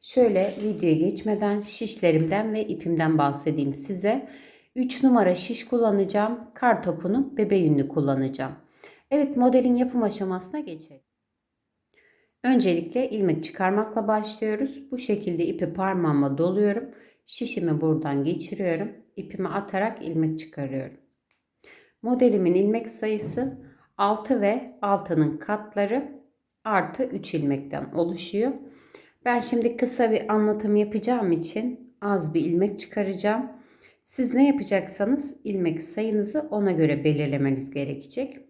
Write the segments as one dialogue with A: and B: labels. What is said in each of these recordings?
A: Şöyle videoya geçmeden şişlerimden ve ipimden bahsedeyim size. 3 numara şiş kullanacağım. Kar topunu bebe yünlü kullanacağım. Evet modelin yapım aşamasına geçelim. Öncelikle ilmek çıkarmakla başlıyoruz. Bu şekilde ipi parmağıma doluyorum. Şişimi buradan geçiriyorum. İpimi atarak ilmek çıkarıyorum. Modelimin ilmek sayısı 6 ve 6'nın katları artı 3 ilmekten oluşuyor. Ben şimdi kısa bir anlatım yapacağım için az bir ilmek çıkaracağım. Siz ne yapacaksanız ilmek sayınızı ona göre belirlemeniz gerekecek.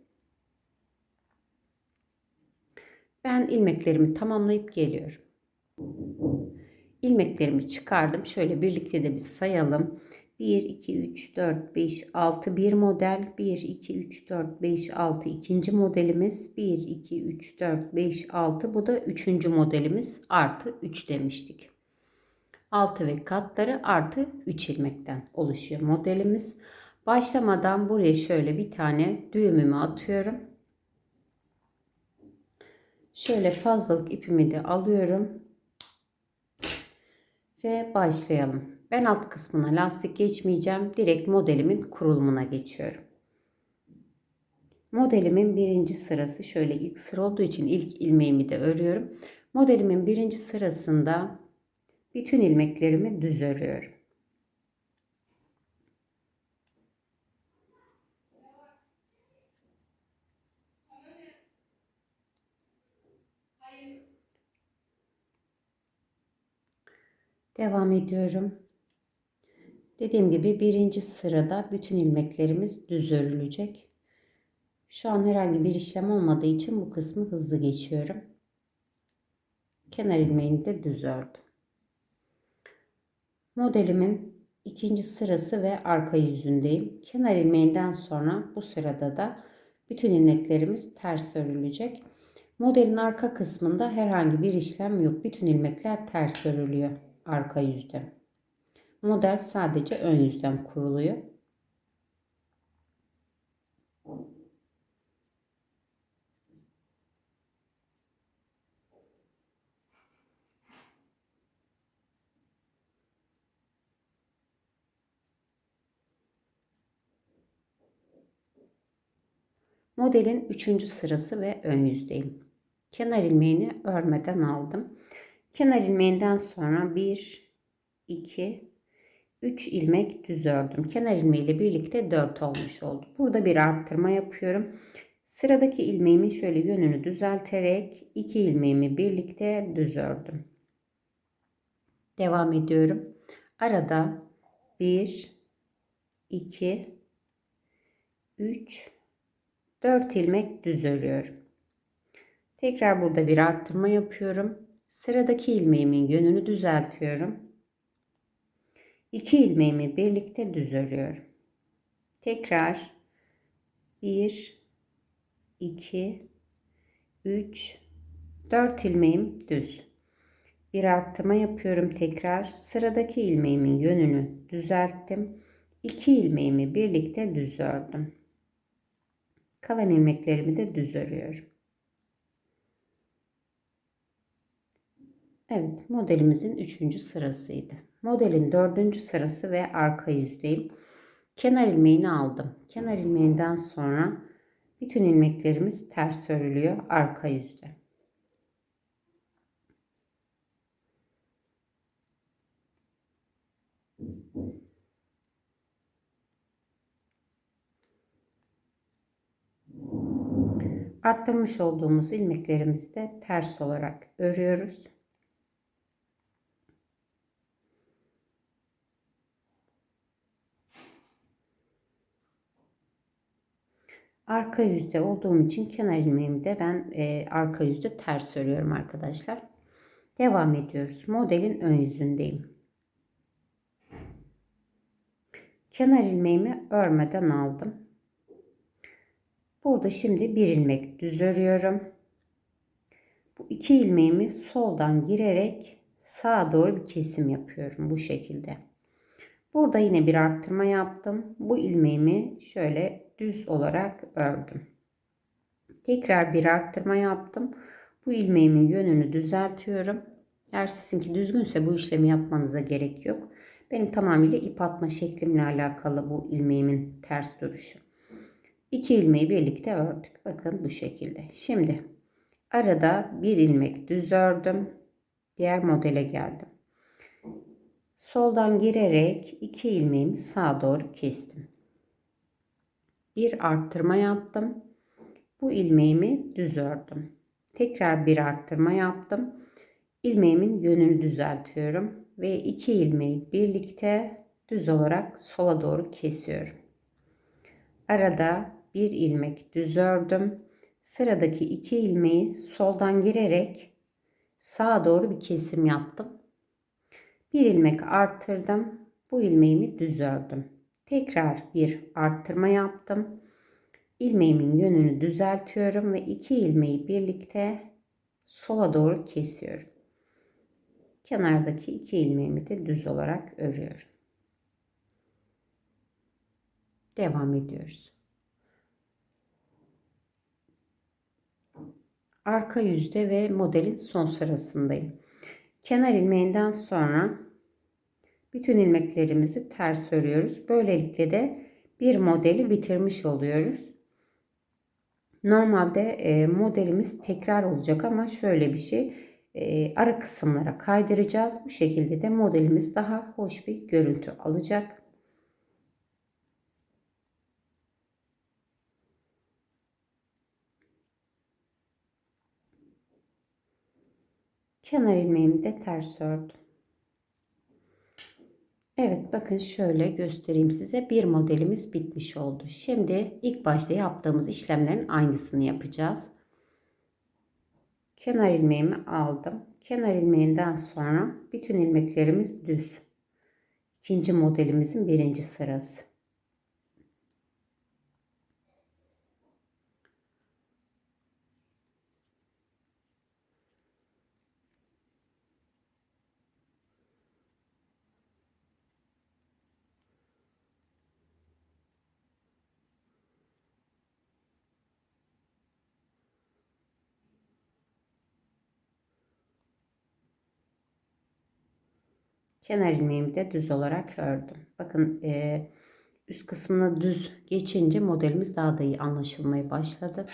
A: Ben ilmeklerimi tamamlayıp geliyorum. İlmeklerimi çıkardım. Şöyle birlikte de bir sayalım. 1, 2, 3, 4, 5, 6 bir model. 1, 2, 3, 4, 5, 6 ikinci modelimiz. 1, 2, 3, 4, 5, 6 bu da üçüncü modelimiz. Artı 3 demiştik. 6 ve katları artı 3 ilmekten oluşuyor modelimiz. Başlamadan buraya şöyle bir tane düğümümü atıyorum. Şöyle fazlalık ipimi de alıyorum. Ve başlayalım. Ben alt kısmına lastik geçmeyeceğim. Direkt modelimin kurulumuna geçiyorum. Modelimin birinci sırası şöyle ilk sıra olduğu için ilk ilmeğimi de örüyorum. Modelimin birinci sırasında bütün ilmeklerimi düz örüyorum. Devam ediyorum. Dediğim gibi birinci sırada bütün ilmeklerimiz düz örülecek. Şu an herhangi bir işlem olmadığı için bu kısmı hızlı geçiyorum. Kenar ilmeğini de düz ördüm. Modelimin ikinci sırası ve arka yüzündeyim. Kenar ilmeğinden sonra bu sırada da bütün ilmeklerimiz ters örülecek. Modelin arka kısmında herhangi bir işlem yok. Bütün ilmekler ters örülüyor arka yüzde. Model sadece ön yüzden kuruluyor. Modelin üçüncü sırası ve ön yüzdeyim. Kenar ilmeğini örmeden aldım. Kenar ilmeğinden sonra 1, 2, 3 ilmek düz ördüm. Kenar ilmeği ile birlikte 4 olmuş oldu. Burada bir arttırma yapıyorum. Sıradaki ilmeğimin şöyle yönünü düzelterek 2 ilmeğimi birlikte düz ördüm. Devam ediyorum. Arada 1, 2, 3, 4 ilmek düz örüyorum. Tekrar burada bir arttırma yapıyorum. Sıradaki ilmeğimin yönünü düzeltiyorum. 2 ilmeğimi birlikte düz örüyorum. Tekrar 1 2 3 4 ilmeğim düz. Bir arttırma yapıyorum tekrar. Sıradaki ilmeğimin yönünü düzelttim. 2 ilmeğimi birlikte düz ördüm. Kalan ilmeklerimi de düz örüyorum. Evet modelimizin üçüncü sırasıydı. Modelin dördüncü sırası ve arka yüzdeyim. Kenar ilmeğini aldım. Kenar ilmeğinden sonra bütün ilmeklerimiz ters örülüyor arka yüzde. Arttırmış olduğumuz ilmeklerimizi de ters olarak örüyoruz. Arka yüzde olduğum için kenar ilmeğimi de ben e, arka yüzde ters örüyorum arkadaşlar. Devam ediyoruz. Modelin ön yüzündeyim. Kenar ilmeğimi örmeden aldım. Burada şimdi bir ilmek düz örüyorum. Bu iki ilmeğimi soldan girerek sağa doğru bir kesim yapıyorum bu şekilde. Burada yine bir arttırma yaptım. Bu ilmeğimi şöyle düz olarak ördüm. Tekrar bir arttırma yaptım. Bu ilmeğimin yönünü düzeltiyorum. Eğer sizinki düzgünse bu işlemi yapmanıza gerek yok. Benim tamamıyla ip atma şeklimle alakalı bu ilmeğimin ters duruşu. İki ilmeği birlikte ördük. Bakın bu şekilde. Şimdi arada bir ilmek düz ördüm. Diğer modele geldim. Soldan girerek iki ilmeğimi sağa doğru kestim. Bir arttırma yaptım. Bu ilmeğimi düz ördüm. Tekrar bir arttırma yaptım. İlmeğimin yönünü düzeltiyorum ve iki ilmeği birlikte düz olarak sola doğru kesiyorum. Arada bir ilmek düz ördüm. Sıradaki iki ilmeği soldan girerek sağa doğru bir kesim yaptım. Bir ilmek arttırdım. Bu ilmeğimi düz ördüm. Tekrar bir arttırma yaptım. İlmeğimin yönünü düzeltiyorum ve iki ilmeği birlikte sola doğru kesiyorum. Kenardaki iki ilmeğimi de düz olarak örüyorum. Devam ediyoruz. Arka yüzde ve modelin son sırasındayım. Kenar ilmeğinden sonra bütün ilmeklerimizi ters örüyoruz. Böylelikle de bir modeli bitirmiş oluyoruz. Normalde e, modelimiz tekrar olacak ama şöyle bir şey e, ara kısımlara kaydıracağız. Bu şekilde de modelimiz daha hoş bir görüntü alacak. Kenar ilmeğimi de ters ördüm. Evet bakın şöyle göstereyim size. Bir modelimiz bitmiş oldu. Şimdi ilk başta yaptığımız işlemlerin aynısını yapacağız. Kenar ilmeğimi aldım. Kenar ilmeğinden sonra bütün ilmeklerimiz düz. İkinci modelimizin birinci sırası. Kenar ilmeğimi de düz olarak ördüm. Bakın e, üst kısmına düz geçince modelimiz daha da iyi anlaşılmaya başladı.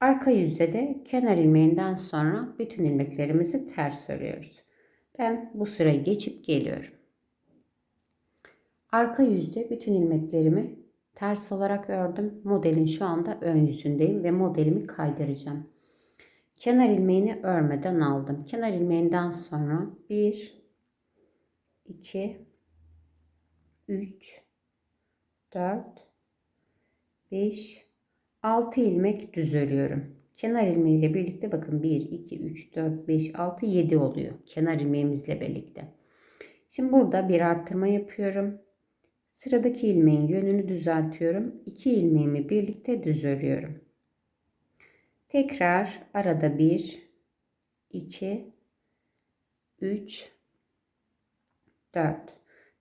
A: Arka yüzde de kenar ilmeğinden sonra bütün ilmeklerimizi ters örüyoruz. Ben bu sırayı geçip geliyorum. Arka yüzde bütün ilmeklerimi ters olarak ördüm. Modelin şu anda ön yüzündeyim ve modelimi kaydıracağım. Kenar ilmeğini örmeden aldım. Kenar ilmeğinden sonra 1 2 3 4 5 6 ilmek düz örüyorum. Kenar ilmeği ile birlikte bakın 1 2 3 4 5 6 7 oluyor. Kenar ilmeğimizle birlikte. Şimdi burada bir arttırma yapıyorum. Sıradaki ilmeğin yönünü düzeltiyorum. 2 ilmeğimi birlikte düz örüyorum. Tekrar arada 1 2 3 4.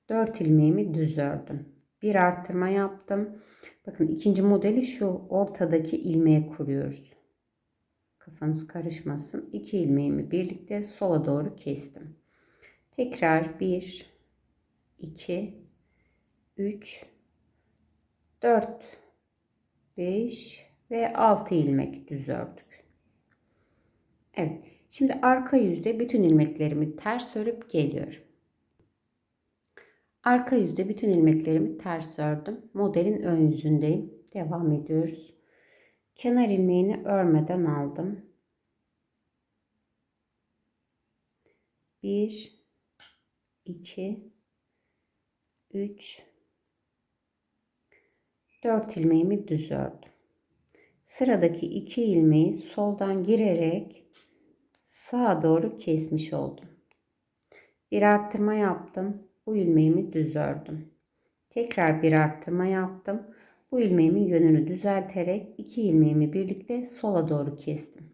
A: 4 ilmeğimi düz ördüm. Bir arttırma yaptım. Bakın ikinci modeli şu ortadaki ilmeğe kuruyoruz. Kafanız karışmasın. 2 ilmeğimi birlikte sola doğru kestim. Tekrar 1 2 3 4 5 ve 6 ilmek düz ördük. Evet. Şimdi arka yüzde bütün ilmeklerimi ters örüp geliyorum. Arka yüzde bütün ilmeklerimi ters ördüm. Modelin ön yüzündeyim. Devam ediyoruz. Kenar ilmeğini örmeden aldım. 1 2 3 4 ilmeğimi düz ördüm. Sıradaki iki ilmeği soldan girerek sağa doğru kesmiş oldum. Bir arttırma yaptım. Bu ilmeğimi düz ördüm. Tekrar bir arttırma yaptım. Bu ilmeğimin yönünü düzelterek iki ilmeğimi birlikte sola doğru kestim.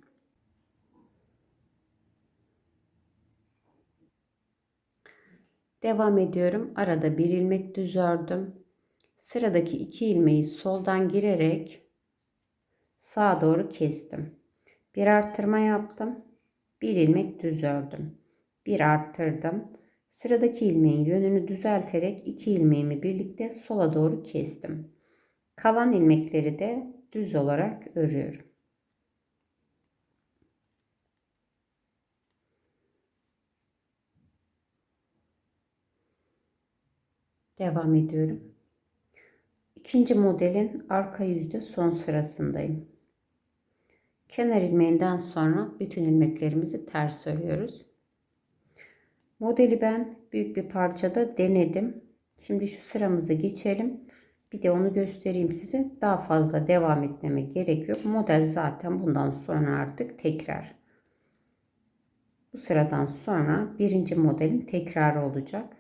A: Devam ediyorum. Arada bir ilmek düz ördüm. Sıradaki iki ilmeği soldan girerek sağa doğru kestim. Bir arttırma yaptım. Bir ilmek düz ördüm. Bir arttırdım. Sıradaki ilmeğin yönünü düzelterek iki ilmeğimi birlikte sola doğru kestim. Kalan ilmekleri de düz olarak örüyorum. Devam ediyorum. İkinci modelin arka yüzde son sırasındayım. Kenar ilmeğinden sonra bütün ilmeklerimizi ters örüyoruz. Modeli ben büyük bir parçada denedim. Şimdi şu sıramızı geçelim. Bir de onu göstereyim size. Daha fazla devam etmeme gerek yok. Model zaten bundan sonra artık tekrar. Bu sıradan sonra birinci modelin tekrarı olacak.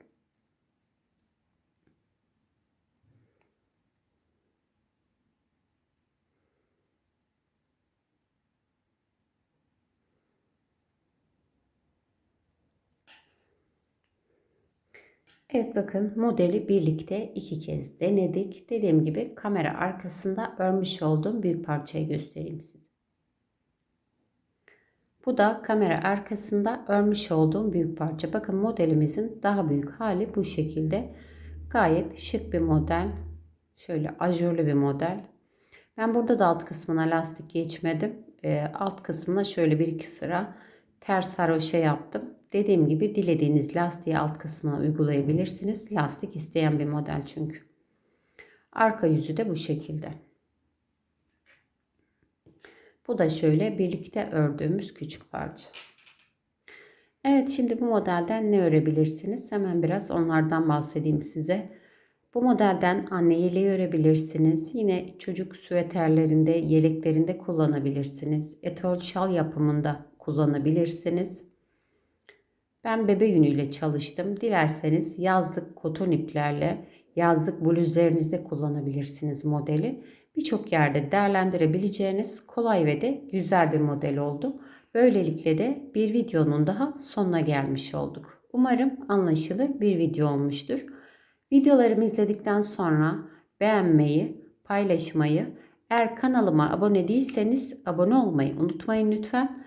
A: Evet bakın modeli birlikte iki kez denedik. Dediğim gibi kamera arkasında örmüş olduğum büyük parçayı göstereyim size. Bu da kamera arkasında örmüş olduğum büyük parça. Bakın modelimizin daha büyük hali bu şekilde. Gayet şık bir model. Şöyle ajurlu bir model. Ben burada da alt kısmına lastik geçmedim. E, alt kısmına şöyle bir iki sıra ters haroşa yaptım. Dediğim gibi dilediğiniz lastiği alt kısmına uygulayabilirsiniz. Lastik isteyen bir model çünkü. Arka yüzü de bu şekilde. Bu da şöyle birlikte ördüğümüz küçük parça. Evet şimdi bu modelden ne örebilirsiniz? Hemen biraz onlardan bahsedeyim size. Bu modelden anne yeleği örebilirsiniz. Yine çocuk süveterlerinde, yeleklerinde kullanabilirsiniz. Etol şal yapımında kullanabilirsiniz. Ben bebe yünüyle çalıştım. Dilerseniz yazlık koton iplerle yazlık bluzlarınızda kullanabilirsiniz modeli. Birçok yerde değerlendirebileceğiniz kolay ve de güzel bir model oldu. Böylelikle de bir videonun daha sonuna gelmiş olduk. Umarım anlaşılır bir video olmuştur. Videolarımı izledikten sonra beğenmeyi, paylaşmayı, eğer kanalıma abone değilseniz abone olmayı unutmayın lütfen.